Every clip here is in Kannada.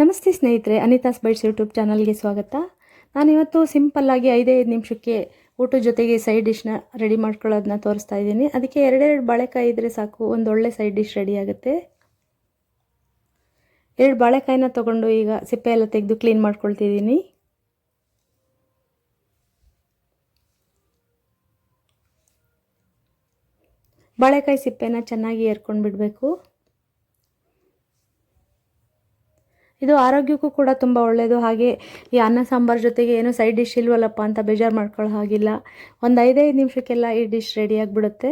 ನಮಸ್ತೆ ಸ್ನೇಹಿತರೆ, ಅನಿತಾಸ್ ಬೈಟ್ಸ್ ಯೂಟ್ಯೂಬ್ ಚಾನಲ್ಗೆ ಸ್ವಾಗತ. ನಾನಿವತ್ತು ಸಿಂಪಲ್ಲಾಗಿ ಐದೈದು ನಿಮಿಷಕ್ಕೆ ಊಟದ ಜೊತೆಗೆ ಸೈಡ್ ಡಿಶ್ನ ರೆಡಿ ಮಾಡ್ಕೊಳ್ಳೋದನ್ನ ತೋರಿಸ್ತಾ ಇದ್ದೀನಿ. ಅದಕ್ಕೆ ಎರಡೆರಡು ಬಾಳೆಕಾಯಿ ಇದ್ದರೆ ಸಾಕು, ಒಂದು ಒಳ್ಳೆ ಸೈಡ್ ಡಿಶ್ ರೆಡಿ ಆಗುತ್ತೆ. ಎರಡು ಬಾಳೆಕಾಯಿನ ತೊಗೊಂಡು ಈಗ ಸಿಪ್ಪೆ ಎಲ್ಲ ತೆಗೆದು ಕ್ಲೀನ್ ಮಾಡ್ಕೊಳ್ತಿದ್ದೀನಿ. ಬಾಳೆಕಾಯಿ ಸಿಪ್ಪೆನ ಚೆನ್ನಾಗಿ ಎರ್ಕೊಂಡು ಬಿಡಬೇಕು ಇದು ಆರೋಗ್ಯಕ್ಕೂ ಕೂಡ ತುಂಬ ಒಳ್ಳೆಯದು ಹಾಗೆ ಈ ಅನ್ನ, ಸಾಂಬಾರು ಜೊತೆಗೆ ಏನೂ ಸೈಡ್ ಡಿಶ್ ಇಲ್ವಲ್ಲಪ್ಪ ಅಂತ ಬೇಜಾರು ಮಾಡ್ಕೊಳ್ಳೋ ಹಾಗಿಲ್ಲ. ಒಂದು ಐದೈದು ನಿಮಿಷಕ್ಕೆಲ್ಲ ಈ ಡಿಶ್ ರೆಡಿ ಆಗಿಬಿಡುತ್ತೆ.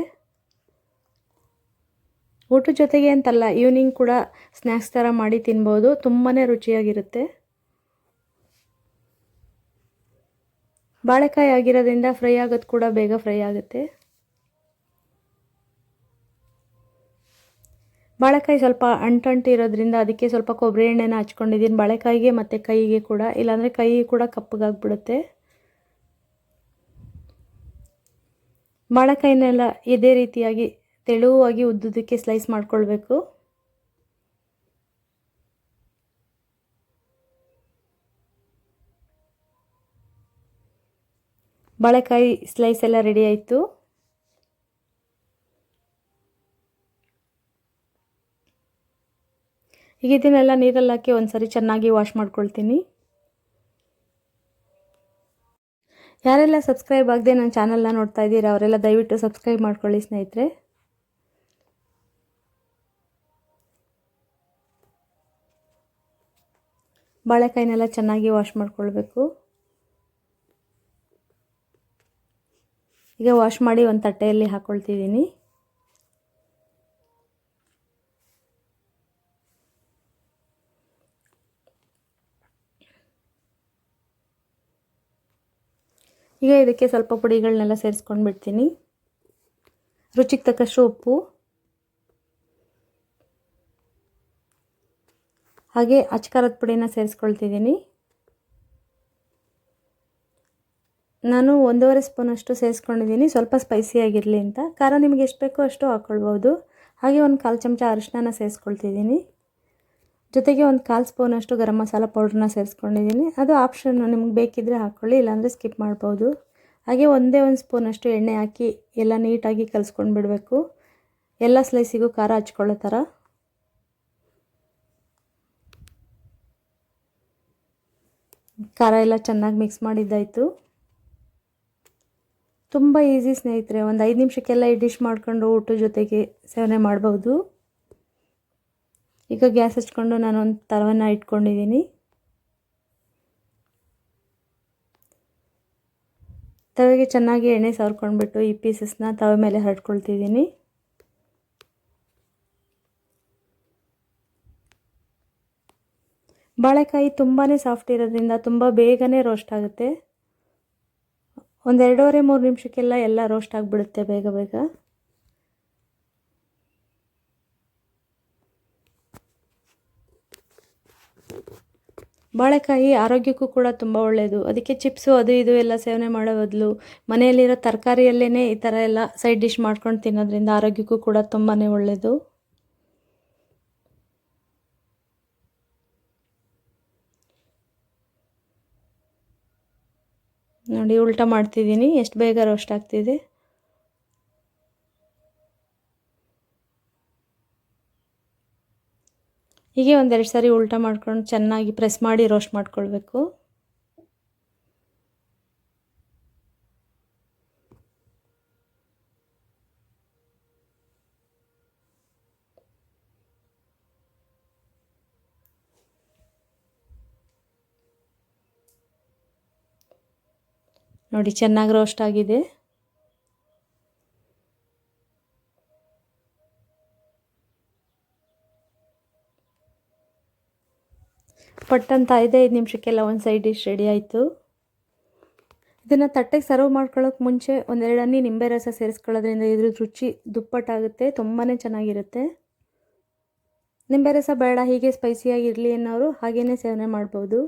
ಊಟದ ಜೊತೆಗೆ ಅಂತಲ್ಲ ಈವ್ನಿಂಗ್ ಕೂಡ ಸ್ನ್ಯಾಕ್ಸ್ ಥರ ಮಾಡಿ ತಿನ್ಬೋದು. ತುಂಬಾ ರುಚಿಯಾಗಿರುತ್ತೆ. ಬಾಳೆಕಾಯಿ ಆಗಿರೋದ್ರಿಂದ ಫ್ರೈ ಆಗೋದು ಕೂಡ ಬೇಗ ಫ್ರೈ ಆಗುತ್ತೆ. ಬಾಳೆಕಾಯಿ ಸ್ವಲ್ಪ ಅಂಟಂಟು ಇರೋದ್ರಿಂದ ಅದಕ್ಕೆ ಸ್ವಲ್ಪ ಕೊಬ್ಬರಿ ಎಣ್ಣೆನ ಹಚ್ಕೊಂಡಿದ್ದೀನಿ. ಬಾಳೆಕಾಯಿಗೆ ಮತ್ತು ಕೈಗೆ ಕೂಡ, ಇಲ್ಲಾಂದರೆ ಕೈ ಕೂಡ ಕಪ್ಪಗಾಗ್ಬಿಡುತ್ತೆ. ಬಾಳೆಕಾಯಿನೆಲ್ಲ ಇದೇ ರೀತಿಯಾಗಿ ತೆಳುವಾಗಿ ಉದ್ದುದಕ್ಕೆ ಸ್ಲೈಸ್ ಮಾಡ್ಕೊಳ್ಬೇಕು. ಬಾಳೆಕಾಯಿ ಸ್ಲೈಸ್ ಎಲ್ಲ ರೆಡಿ ಆಯಿತು. ಈಗ ಇದನ್ನೆಲ್ಲ ನೀರಲ್ಲಿ ಹಾಕಿ ಒಂದು ಸರಿ ಚೆನ್ನಾಗಿ ವಾಶ್ ಮಾಡ್ಕೊಳ್ತೀನಿ. ಯಾರೆಲ್ಲ ಸಬ್ಸ್ಕ್ರೈಬ್ ಆಗದೆ ನನ್ನ ಚಾನಲ್ನ ನೋಡ್ತಾ ಇದ್ದೀರಾ, ಅವರೆಲ್ಲ ದಯವಿಟ್ಟು ಸಬ್ಸ್ಕ್ರೈಬ್ ಮಾಡ್ಕೊಳ್ಳಿ ಸ್ನೇಹಿತರೆ. ಬಾಳೆಕಾಯಿನೆಲ್ಲ ಚೆನ್ನಾಗಿ ವಾಶ್ ಮಾಡ್ಕೊಳ್ಬೇಕು. ಈಗ ವಾಶ್ ಮಾಡಿ ಒಂದು ತಟ್ಟೆಯಲ್ಲಿ ಹಾಕ್ಕೊಳ್ತಿದ್ದೀನಿ ಈಗ ಇದಕ್ಕೆ ಸ್ವಲ್ಪ ಪುಡಿಗಳನ್ನೆಲ್ಲ ಸೇರಿಸ್ಕೊಂಡು ಬಿಡ್ತೀನಿ. ರುಚಿಗೆ ತಕ್ಕಷ್ಟು ಉಪ್ಪು. ಹಾಗೆ ಅಚ್ಕಾರದ ಪುಡಿನ ಸೇರಿಸ್ಕೊಳ್ತಿದ್ದೀನಿ. ನಾನು ಒಂದೂವರೆ ಸ್ಪೂನಷ್ಟು ಸೇರಿಸ್ಕೊಂಡಿದ್ದೀನಿ. ಸ್ವಲ್ಪ ಸ್ಪೈಸಿಯಾಗಿರಲಿ ಅಂತ. ಖಾರ ನಿಮಗೆ ಎಷ್ಟು ಬೇಕೋ ಅಷ್ಟು ಹಾಕ್ಕೊಳ್ಬೋದು ಹಾಗೆ ಒಂದು ಕಾಲು ಚಮಚ ಅರಿಶಿನ ಸೇರಿಸ್ಕೊಳ್ತಿದ್ದೀನಿ. ಜೊತೆಗೆ ಒಂದು ಕಾಲು ಸ್ಪೂನಷ್ಟು ಗರಂ ಮಸಾಲ ಪೌಡ್ರನ್ನ ಸೇರಿಸ್ಕೊಂಡಿದ್ದೀನಿ. ಅದು ಆಪ್ಷನ್ ನಿಮ್ಗೆ ಬೇಕಿದ್ದರೆ ಹಾಕ್ಕೊಳ್ಳಿ ಇಲ್ಲಾಂದರೆ ಸ್ಕಿಪ್ ಮಾಡ್ಬೋದು. ಹಾಗೆ ಒಂದೇ ಒಂದು ಸ್ಪೂನಷ್ಟು ಎಣ್ಣೆ ಹಾಕಿ ಎಲ್ಲ ನೀಟಾಗಿ ಕಲಿಸ್ಕೊಂಡು ಬಿಡಬೇಕು. ಎಲ್ಲ ಸ್ಲೈಸಿಗೂ ಖಾರ ಹಚ್ಕೊಳ್ಳೋ ಥರ. ಖಾರ ಎಲ್ಲ ಚೆನ್ನಾಗಿ ಮಿಕ್ಸ್ ಮಾಡಿದ್ದಾಯಿತು. ತುಂಬ ಈಸಿ ಸ್ನೇಹಿತರೆ, ಒಂದು ಐದು ನಿಮಿಷಕ್ಕೆಲ್ಲ ಈ ಡಿಶ್ ಮಾಡ್ಕೊಂಡು ಊಟದ ಜೊತೆಗೆ ಸೇವನೆ ಮಾಡ್ಬೋದು. ಈಗ ಗ್ಯಾಸ್ ಹಚ್ಕೊಂಡು ನಾನು ಒಂದು ತರವನ್ನು ಇಟ್ಕೊಂಡಿದ್ದೀನಿ. ತವೆಗೆ ಚೆನ್ನಾಗಿ ಎಣ್ಣೆ ಸವರ್ಕೊಂಡ್ಬಿಟ್ಟು ಈ ಪೀಸಸ್ನ ತವೆ ಮೇಲೆ ಹರಡ್ಕೊಳ್ತಿದ್ದೀನಿ. ಬಾಳೆಕಾಯಿ ತುಂಬಾ ಸಾಫ್ಟ್ ಇರೋದ್ರಿಂದ ತುಂಬ ಬೇಗನೆ ರೋಸ್ಟ್ ಆಗುತ್ತೆ. ಒಂದು ಎರಡೂವರೆ ಮೂರು ನಿಮಿಷಕ್ಕೆಲ್ಲ ಎಲ್ಲ ರೋಸ್ಟ್ ಆಗಿಬಿಡುತ್ತೆ ಬೇಗ ಬೇಗ. ಬಾಳೆಕಾಯಿ ಆರೋಗ್ಯಕ್ಕೂ ಕೂಡ ತುಂಬ ಒಳ್ಳೆಯದು ಅದಕ್ಕೆ ಚಿಪ್ಸು ಅದು ಇದು ಎಲ್ಲ ಸೇವನೆ ಮಾಡೋ ಬದಲು ಮನೆಯಲ್ಲಿರೋ ತರಕಾರಿಯಲ್ಲೇ ಈ ಥರ ಎಲ್ಲ ಸೈಡ್ ಡಿಶ್ ಮಾಡ್ಕೊಂಡು ತಿನ್ನೋದ್ರಿಂದ ಆರೋಗ್ಯಕ್ಕೂ ಕೂಡ ತುಂಬಾ ಒಳ್ಳೆಯದು ನೋಡಿ, ಉಲ್ಟಾ ಮಾಡ್ತಿದ್ದೀನಿ. ಎಷ್ಟು ಬೇಗ ರೋಸ್ಟ್ ಆಗ್ತಿದೆ? ಹೀಗೆ ಒಂದೆರಡು ಸಾರಿ ಉಲ್ಟಾ ಮಾಡ್ಕೊಂಡು ಚೆನ್ನಾಗಿ ಪ್ರೆಸ್ ಮಾಡಿ ರೋಸ್ಟ್ ಮಾಡ್ಕೊಳ್ಬೇಕು. ನೋಡಿ ಚೆನ್ನಾಗಿ ರೋಸ್ಟ್ ಆಗಿದೆ. ಪಟ್ಟಂತ ಐದು ನಿಮಿಷಕ್ಕೆಲ್ಲ ಒಂದು ಸೈಡ್ ಡಿಶ್ ರೆಡಿ ಆಯಿತು. ಇದನ್ನು ತಟ್ಟೆಗೆ ಸರ್ವ್ ಮಾಡ್ಕೊಳ್ಳೋಕೆ ಮುಂಚೆ ಒಂದೆರಡು ನಿಂಬೆ ರಸ ಸೇರಿಸ್ಕೊಳ್ಳೋದ್ರಿಂದ ಇದ್ರ ರುಚಿ ದುಪ್ಪಟ್ಟಾಗುತ್ತೆ ತುಂಬಾ ಚೆನ್ನಾಗಿರುತ್ತೆ. ನಿಂಬೆ ರಸ ಬೇಡ, ಹೀಗೆ ಸ್ಪೈಸಿಯಾಗಿರಲಿ ಅನ್ನೋರು ಹಾಗೇ ಸೇವನೆ ಮಾಡ್ಬೋದು.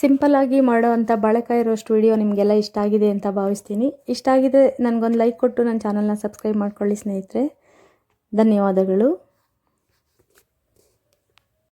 ಸಿಂಪಲ್ಲಾಗಿ ಮಾಡೋವಂಥ ಬಾಳೆಕಾಯಿ ರೋಸ್ಟ್ ವಿಡಿಯೋ ನಿಮಗೆಲ್ಲ ಇಷ್ಟ ಆಗಿದೆ ಅಂತ ಭಾವಿಸ್ತೀನಿ. ಇಷ್ಟ ಆಗಿದೆ ನನಗೊಂದು ಲೈಕ್ ಕೊಟ್ಟು ನನ್ನ ಚಾನಲ್ನ ಸಬ್ಸ್ಕ್ರೈಬ್ ಮಾಡ್ಕೊಳ್ಳಿ ಸ್ನೇಹಿತರೆ. ಧನ್ಯವಾದಗಳು.